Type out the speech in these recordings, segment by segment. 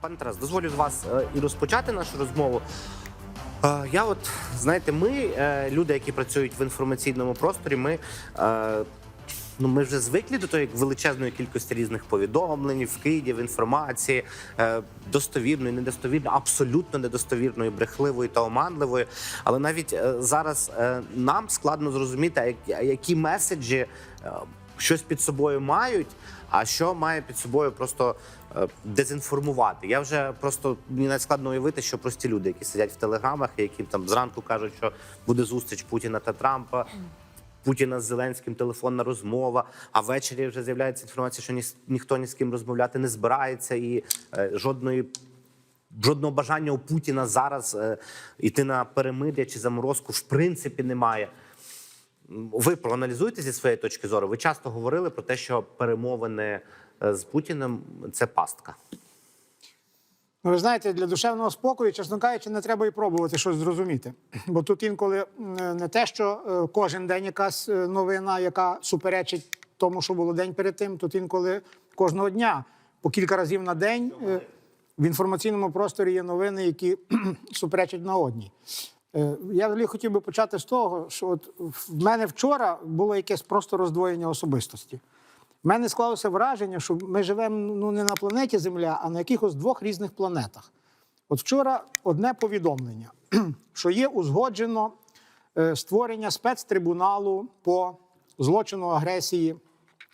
Пане Тарас, дозволю вас е, і розпочати нашу розмову. Е, Я от знаєте, ми, е, люди, які працюють в інформаційному просторі, ми. Ну, ми вже звикли до тої величезної кількості різних повідомлень, вкидів, інформації, е, достовірної, недостовірної, абсолютно недостовірної, брехливої та оманливої. Але навіть е, зараз е, нам складно зрозуміти, як- які меседжі щось під собою мають, а що має під собою просто е, дезінформувати. Я вже просто мені навіть складно уявити, що прості люди, які сидять в телеграмах, які там зранку кажуть, що буде зустріч Путіна та Трампа. Путіна з Зеленським телефонна розмова. А ввечері вже з'являється інформація, що ні, ніхто ні з ким розмовляти не збирається, і е, жодної жодного бажання у Путіна зараз е, йти на перемир'я чи заморозку в принципі немає. Ви проаналізуєте зі своєї точки зору. Ви часто говорили про те, що перемовини е, з Путіним це пастка. Ну, ви знаєте, для душевного спокою, чесно кажучи, не треба і пробувати щось зрозуміти. Бо тут інколи не те, що е, кожен день якась е, новина, яка суперечить тому, що було день перед тим, тут інколи кожного дня по кілька разів на день в інформаційному просторі є новини, які суперечать на одній. Е, Я взагалі хотів би почати з того, що от в мене вчора було якесь просто роздвоєння особистості. У мене склалося враження, що ми живемо ну, не на планеті Земля, а на якихось двох різних планетах. От вчора одне повідомлення, що є узгоджено е, створення спецтрибуналу по злочину агресії,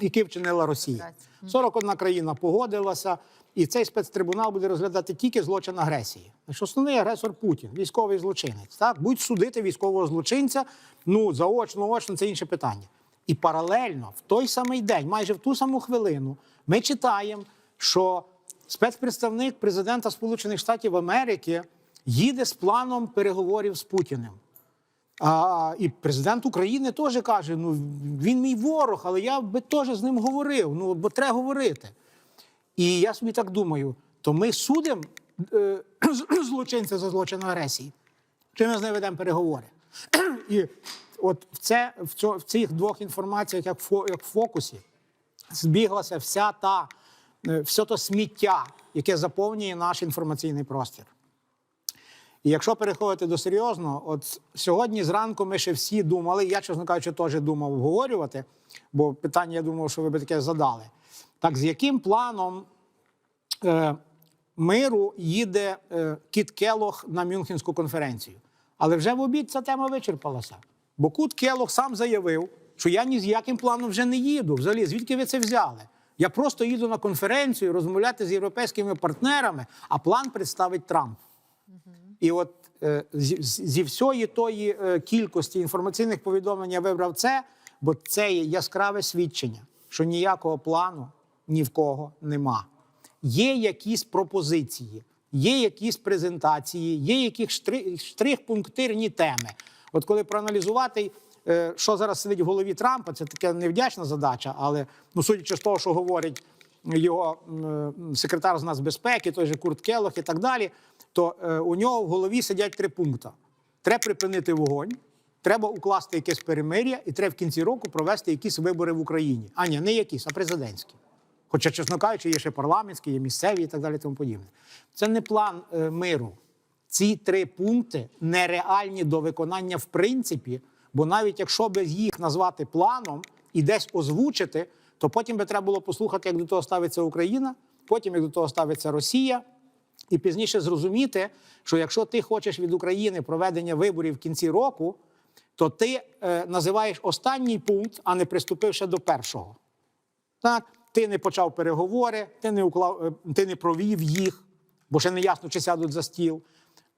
який вчинила Росія. 41 країна погодилася, і цей спецтрибунал буде розглядати тільки злочин агресії. Значить, основний агресор Путін, військовий злочинець. Так, будь судити військового злочинця, ну заочно, очно це інше питання. І паралельно в той самий день, майже в ту саму хвилину, ми читаємо, що спецпредставник президента Сполучених Штатів Америки їде з планом переговорів з Путіним. А, і президент України теж каже: ну він мій ворог, але я би теж з ним говорив. Ну бо треба говорити. І я собі так думаю: то ми судимо е, злочинця за злочин агресії, чи ми з ним ведемо переговори? І от в, це, в, цьо, в цих двох інформаціях, як, фо, як в фокусі, збіглася вся та, е, все то сміття, яке заповнює наш інформаційний простір. І якщо переходити до серйозного, от сьогодні зранку ми ще всі думали, я, чесно кажучи, теж думав обговорювати, бо питання, я думав, що ви би таке задали. Так, з яким планом е, миру їде е, Кіт Келох на Мюнхенську конференцію? Але вже в обід ця тема вичерпалася. Бо Кут Келох сам заявив, що я ні з яким планом вже не їду. Взагалі, звідки ви це взяли? Я просто їду на конференцію розмовляти з європейськими партнерами, а план представить Трамп. І от е, зі, зі всієї тої е, кількості інформаційних повідомлень я вибрав це, бо це є яскраве свідчення, що ніякого плану ні в кого нема. Є якісь пропозиції, є якісь презентації, є якісь штри- штрих-пунктирні теми. От коли проаналізувати, е, що зараз сидить в голові Трампа, це така невдячна задача, але ну, судячи з того, що говорить його секретар з нацбезпеки, той же Курт Келох і так далі, то е, у нього в голові сидять три пункти: треба припинити вогонь, треба укласти якесь перемир'я, і треба в кінці року провести якісь вибори в Україні. А ні, не якісь, а президентські. Хоча, чесно кажучи, є ще парламентські, є місцеві і так далі. Тому подібне. Це не план е, миру. Ці три пункти нереальні до виконання в принципі, бо навіть якщо би їх назвати планом і десь озвучити, то потім би треба було послухати, як до того ставиться Україна, потім як до того ставиться Росія, і пізніше зрозуміти, що якщо ти хочеш від України проведення виборів в кінці року, то ти е, називаєш останній пункт, а не приступивши до першого. Так, ти не почав переговори, ти не уклав, е, ти не провів їх, бо ще не ясно, чи сядуть за стіл.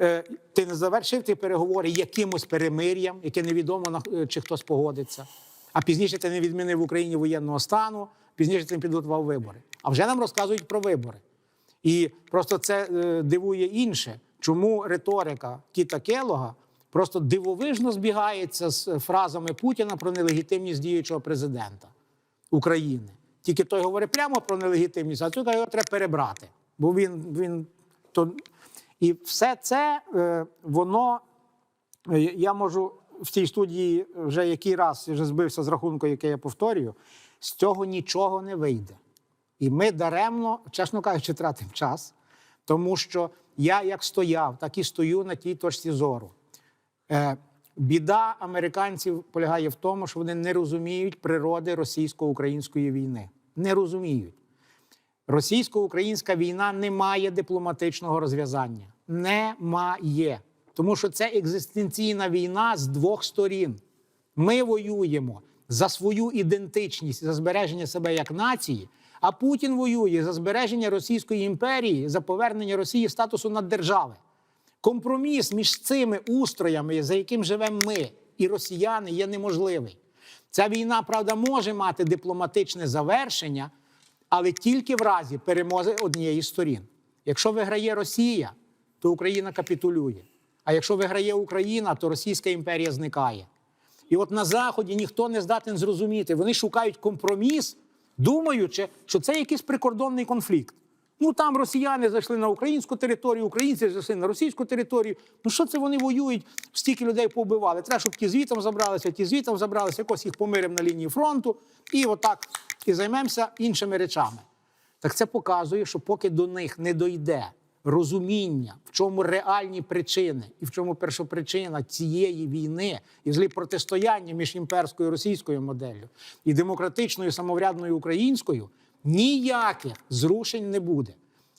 Е, Ти не завершив ті переговори якимось перемир'ям, яке невідомо е, чи хтось погодиться. А пізніше ти не відмінив в Україні воєнного стану, пізніше ти не підготував вибори. А вже нам розказують про вибори. І просто це дивує інше, чому риторика Кіта Келога просто дивовижно збігається з фразами Путіна про нелегітимність діючого президента України. Тільки той говорить прямо про нелегітимність, а тут його треба перебрати. Бо він, він то... І все це е, воно е, я можу в цій студії вже який раз вже збився з рахунку, який я повторюю, з цього нічого не вийде. І ми даремно, чесно кажучи, тратимо час. Тому що я як стояв, так і стою на тій точці зору. Е, біда американців полягає в тому, що вони не розуміють природи російсько-української війни. Не розуміють. Російсько-українська війна не має дипломатичного розв'язання. Немає. Тому що це екзистенційна війна з двох сторін. Ми воюємо за свою ідентичність, за збереження себе як нації, а Путін воює за збереження Російської імперії, за повернення Росії статусу наддержави. Компроміс між цими устроями, за яким живемо ми і росіяни, є неможливий. Ця війна, правда, може мати дипломатичне завершення, але тільки в разі перемоги однієї з сторін. Якщо виграє Росія, то Україна капітулює. А якщо виграє Україна, то Російська імперія зникає. І от на Заході ніхто не здатен зрозуміти. Вони шукають компроміс, думаючи, що це якийсь прикордонний конфлікт. Ну там росіяни зайшли на українську територію, українці зайшли на російську територію. Ну що це вони воюють? Стільки людей повбивали. Треба, щоб ті звітом забралися, ті звітом забралися, якось їх помиримо на лінії фронту, і отак і займемося іншими речами. Так це показує, що поки до них не дойде розуміння, в чому реальні причини і в чому першопричина цієї війни і злі протистояння між імперською російською моделлю і демократичною самоврядною українською, ніяких зрушень не буде.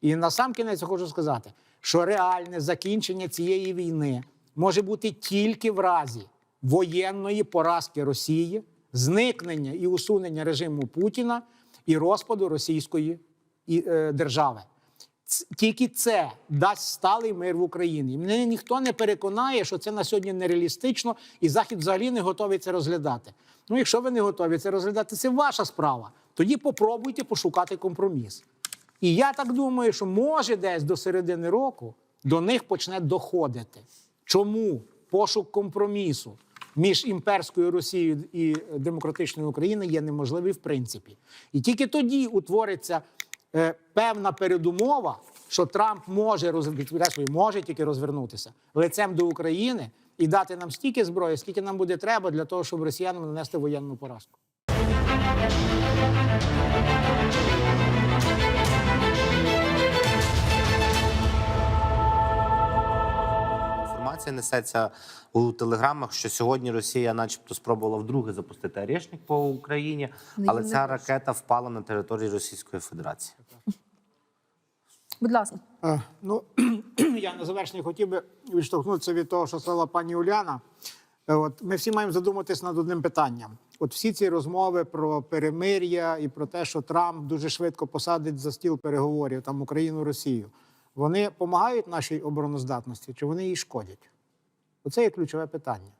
І на сам кінець я хочу сказати, що реальне закінчення цієї війни може бути тільки в разі воєнної поразки Росії, зникнення і усунення режиму Путіна і розпаду російської е, держави. Тільки це дасть сталий мир в Україні. Мене ніхто не переконає, що це на сьогодні нереалістично, і Захід взагалі не готовий це розглядати. Ну, якщо ви не готові це розглядати, це ваша справа. Тоді попробуйте пошукати компроміс. І я так думаю, що може десь до середини року до них почне доходити. Чому пошук компромісу між імперською Росією і демократичною Україною є неможливий в принципі. І тільки тоді утвориться е, певна передумова, що Трамп може роз... може тільки розвернутися лицем до України і дати нам стільки зброї, скільки нам буде треба для того, щоб росіянам нанести воєнну поразку. Інформація несеться у телеграмах, що сьогодні Росія, начебто, спробувала вдруге запустити арешник по Україні, але ця ракета впала на території Російської Федерації. Будь ласка. Е, Ну, я на завершення хотів би відштовхнутися від того, що сказала пані Уляна. Е, От ми всі маємо задуматись над одним питанням. От всі ці розмови про перемир'я і про те, що Трамп дуже швидко посадить за стіл переговорів там Україну, Росію, вони допомагають нашій обороноздатності чи вони їй шкодять? Оце є ключове питання.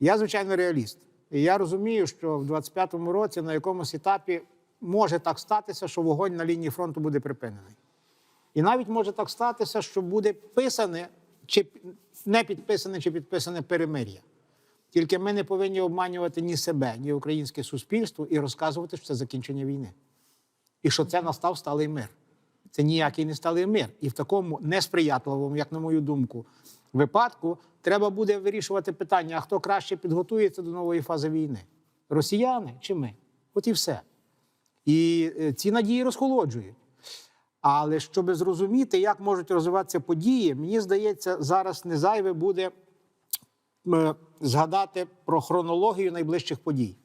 Я, звичайно, реаліст. І я розумію, що в 25-му році на якомусь етапі може так статися, що вогонь на лінії фронту буде припинений. І навіть може так статися, що буде писане чи не підписане, чи підписане перемир'я. Тільки ми не повинні обманювати ні себе, ні українське суспільство і розказувати, що це закінчення війни. І що це настав сталий мир. Це ніякий не сталий мир. І в такому несприятливому, як на мою думку, випадку треба буде вирішувати питання: а хто краще підготується до нової фази війни? Росіяни чи ми? От і все. І е, ці надії розхолоджують. Але щоб зрозуміти, як можуть розвиватися події, мені здається, зараз не зайве буде згадати про хронологію найближчих подій.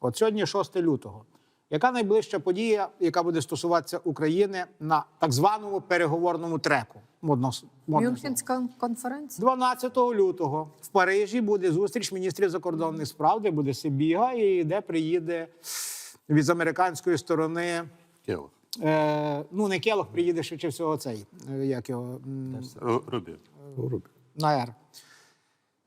От сьогодні 6 лютого. Яка найближча подія, яка буде стосуватися України на так званому переговорному треку? Модно, слово. Мюнхенська конференція. 12 лютого в Парижі буде зустріч міністрів закордонних справ, де буде Сибіга, і де приїде від американської сторони. Келох. Е, ну, не Келох, приїде швидше всього цей. е, Як його Рубі. Рубі. на Р.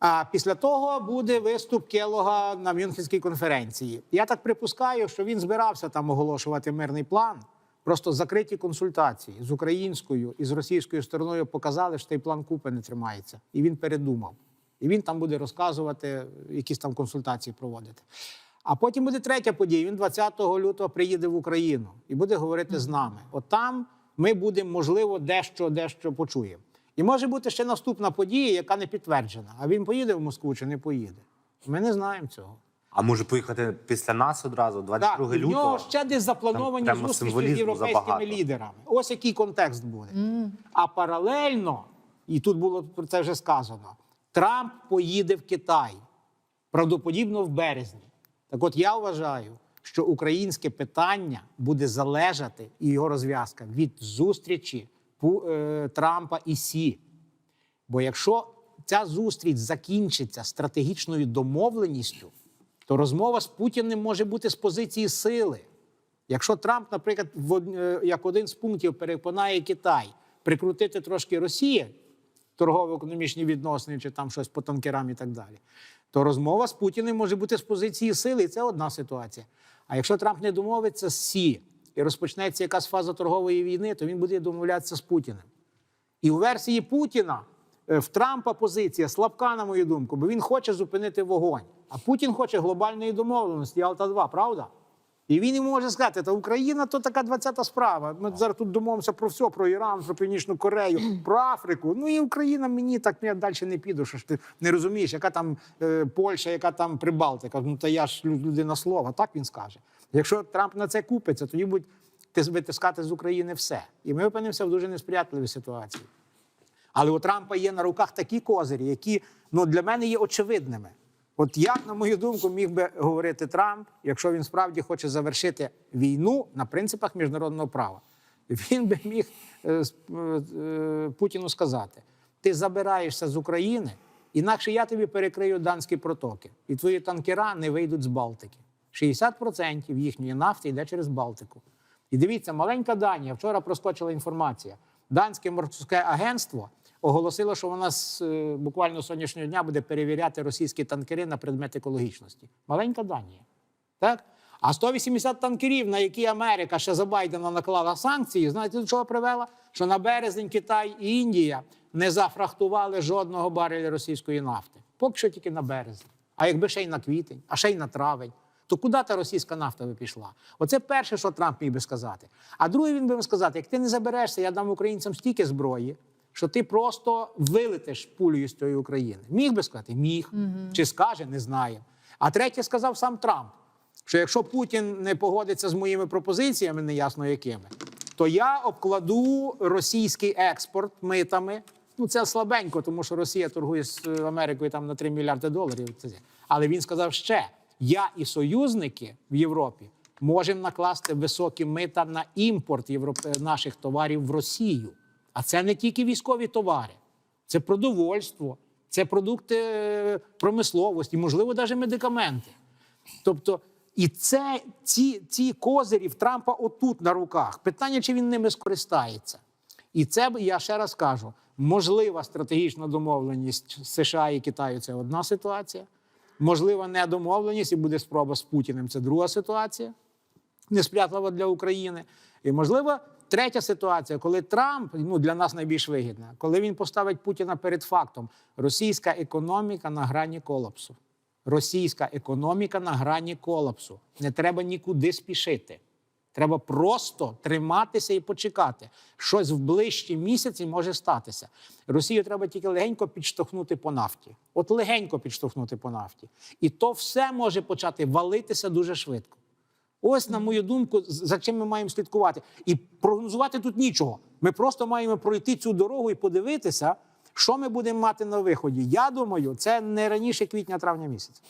А після того буде виступ Келога на Мюнхенській конференції. Я так припускаю, що він збирався там оголошувати мирний план. Просто закриті консультації з українською і з російською стороною показали, що цей план купи не тримається. І він передумав. І він там буде розказувати, якісь там консультації проводити. А потім буде третя подія. Він 20 лютого приїде в Україну і буде говорити з нами. От там ми будемо, можливо, дещо, дещо почуємо. І може бути ще наступна подія, яка не підтверджена. А він поїде в Москву чи не поїде? Ми не знаємо цього. А може поїхати після нас одразу, 22 Так, і в нього ще десь заплановані Там зустрічі з європейськими забагато. лідерами. Ось який контекст буде. А паралельно, і тут було про це вже сказано: Трамп поїде в Китай, правдоподібно в березні. Так от я вважаю, що українське питання буде залежати і його розв'язка від зустрічі Трампа і Сі. Бо якщо ця зустріч закінчиться стратегічною домовленістю, то розмова з Путіним може бути з позиції сили. Якщо Трамп, наприклад, е, як один з пунктів переконає Китай прикрутити трошки Росії, торгово-економічні відносини чи там щось по танкерам і так далі, то розмова з Путіним може бути з позиції сили, і це одна ситуація. А якщо Трамп не домовиться з Сі і розпочнеться якась фаза торгової війни, то він буде домовлятися з Путіним. І у версії Путіна е, в Трампа позиція слабка, на мою думку, бо він хоче зупинити вогонь. А Путін хоче глобальної домовленості, Алта-2, правда? І він йому може сказати, та Україна то така 20-та справа. Ми зараз тут домовимося про все, про Іран, про Північну Корею, про Африку. Ну і Україна мені так я далі не піду. Що ж ти не розумієш, яка там е, Польща, яка там Прибалтика. Ну та я ж людина слова, так він скаже. Якщо Трамп на це купиться, тоді будуть тис- витискати з України все. І ми опинимося в дуже несприятливій ситуації. Але у Трампа є на руках такі козирі, які ну, для мене є очевидними. От як, на мою думку, міг би говорити Трамп, якщо він справді хоче завершити війну на принципах міжнародного права? Він би міг е, е, Путіну сказати: ти забираєшся з України, інакше я тобі перекрию данські протоки, і твої танкера не вийдуть з Балтики. 60% їхньої нафти йде через Балтику. І дивіться, маленька Данія. Вчора проскочила інформація. Данське морське агентство оголосило, що вона з е, буквально сьогоднішнього дня буде перевіряти російські танкери на предмет екологічності. Маленька Данія. Так? А 180 танкерів, на які Америка ще за Байдена наклала санкції, знаєте, до чого привела? Що на березень Китай і Індія не зафрахтували жодного бареля російської нафти. Поки що тільки на березень. А якби ще й на квітень, а ще й на травень, то куди та російська нафта би пішла? Оце перше, що Трамп міг би сказати. А друге, він би сказати: як ти не заберешся, я дам українцям стільки зброї, що ти просто вилетиш пулею з цієї України. Міг би сказати? Міг. Чи скаже, не знаю. А третє сказав сам Трамп що якщо Путін не погодиться з моїми пропозиціями, неясно якими, то я обкладу російський експорт митами. Ну це слабенько, тому що Росія торгує з е, Америкою там на 3 мільярди доларів. Але він сказав ще: я і союзники в Європі можемо накласти високі мита на імпорт європе- наших товарів в Росію. А це не тільки військові товари, це продовольство, це продукти е, промисловості, можливо, навіть медикаменти. Тобто, і це ці, ці козирі в Трампа отут на руках. Питання, чи він ними скористається. І це я ще раз кажу: можлива стратегічна домовленість США і Китаю це одна ситуація. Можлива недомовленість і буде спроба з Путіним. Це друга ситуація несприятлива для України. І можливо, третя ситуація, коли Трамп ну для нас найбільш вигідна, коли він поставить Путіна перед фактом: російська економіка на грані колапсу. Російська економіка на грані колапсу. Не треба нікуди спішити. Треба просто триматися і почекати. Щось в ближчі місяці може статися. Росію треба тільки легенько підштовхнути по нафті. От легенько підштовхнути по нафті. І то все може почати валитися дуже швидко. Ось, на мою думку, за чим ми маємо слідкувати. І прогнозувати тут нічого. Ми просто маємо пройти цю дорогу і подивитися, що ми будемо мати на виході. Я думаю, це не раніше квітня-травня місяця.